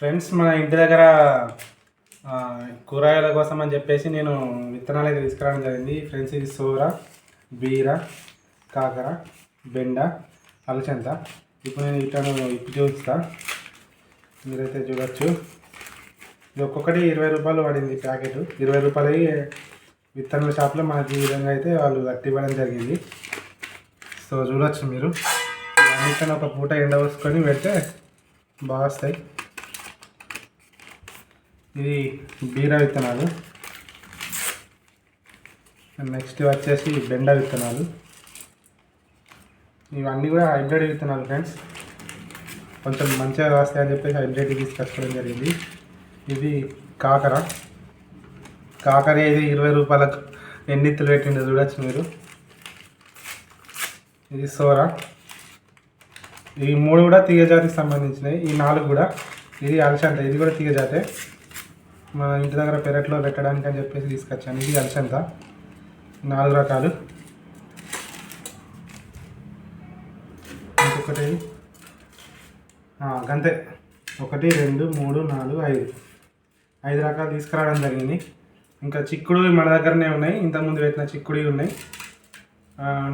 Friends మన ఇంటి దగ్గర కూరగాయల కోసం అని చెప్పేసి నేను విత్తనాలు అయితే తీసుకురావడం జరిగింది. ఫ్రెండ్స్ ఇది సోర బీర కాకర బెండ అలచంత ఇప్పుడు నేను ఇట్లా ఇప్పు చూపిస్తా మీరైతే చూడొచ్చు. ఇది ఒక్కొక్కటి ఇరవై రూపాయలు పడింది ప్యాకెట్. ఇరవై రూపాయలు విత్తనాల షాప్లో మనకి ఈ విధంగా అయితే వాళ్ళు కట్టి ఇవ్వడం జరిగింది. సో చూడొచ్చు మీరు. అన్నిటిని ఒక పూట ఎండబోసుకొని పెడితే బాగా వస్తాయి. ఇది బీర విత్తనాలు. నెక్స్ట్ వచ్చేసి బెండ విత్తనాలు. ఇవన్నీ కూడా హైబ్రిడ్ విత్తనాలు ఫ్రెండ్స్. కొంచెం మంచిగా వస్తాయని చెప్పేసి హైబ్రిడ్ తీసుకొచ్చుకోవడం జరిగింది. ఇది కాకర. కాకర ఇది ఇరవై రూపాయలకు ఎన్నిత్తులు పెట్టిండో చూడొచ్చు మీరు. ఇది సోర. ఈ మూడు కూడా తీగజాతికి సంబంధించినవి. ఈ నాలుగు కూడా. ఇది అలసంత ఇది కూడా తీగజాతే మన ఇంటి దగ్గర పెరట్లో పెట్టడానికి అని చెప్పేసి తీసుకొచ్చాను. ఇది అలసంత నాలుగు రకాలు. ఇంకొకటి గంతే. ఒకటి రెండు మూడు నాలుగు ఐదు. ఐదు రకాలు తీసుకురావడం జరిగింది. ఇంకా చిక్కుడు మన దగ్గరనే ఉన్నాయి. ఇంతకుముందు పెట్టిన చిక్కుడు ఉన్నాయి.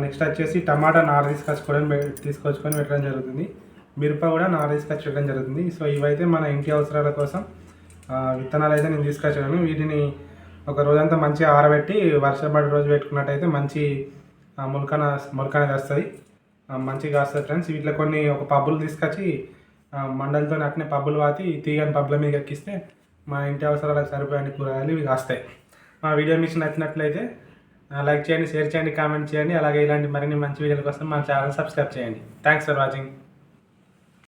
నెక్స్ట్ వచ్చేసి టమాటా నార తీసుకొచ్చుకోవడం తీసుకొచ్చుకొని పెట్టడం జరుగుతుంది. మిరప కూడా నార తీసుకొచ్చి పెట్టడం జరుగుతుంది. సో ఇవైతే మన ఇంటి అవసరాల కోసం విత్తనాలు అయితే నేను తీసుకొచ్చాను. వీటిని ఒక రోజంతా మంచిగా ఆరబెట్టి వర్షం పడే రోజు పెట్టుకున్నట్టయితే మంచి మొలకన మొలక అనేది వస్తుంది మంచిగా వస్తుంది ఫ్రెండ్స్. వీటిలో కొన్ని ఒక పబ్బులు తీసుకొచ్చి ఆ, మండలతో అట్నే పబ్బులు పాతి తీగని పబ్బుల మీద ఎక్కిస్తే మా ఇంటి అవసరాలకు సరిపోయే కూరగాయలు ఇవి వస్తాయి మా వీడియో మీకు నచ్చినట్లయితే లైక్ చేయండి షేర్ చేయండి కామెంట్ చేయండి. అలాగే ఇలాంటి మరిన్ని మంచి వీడియోల కోసం మా ఛానల్ సబ్స్క్రైబ్ చేయండి. Thanks for watching.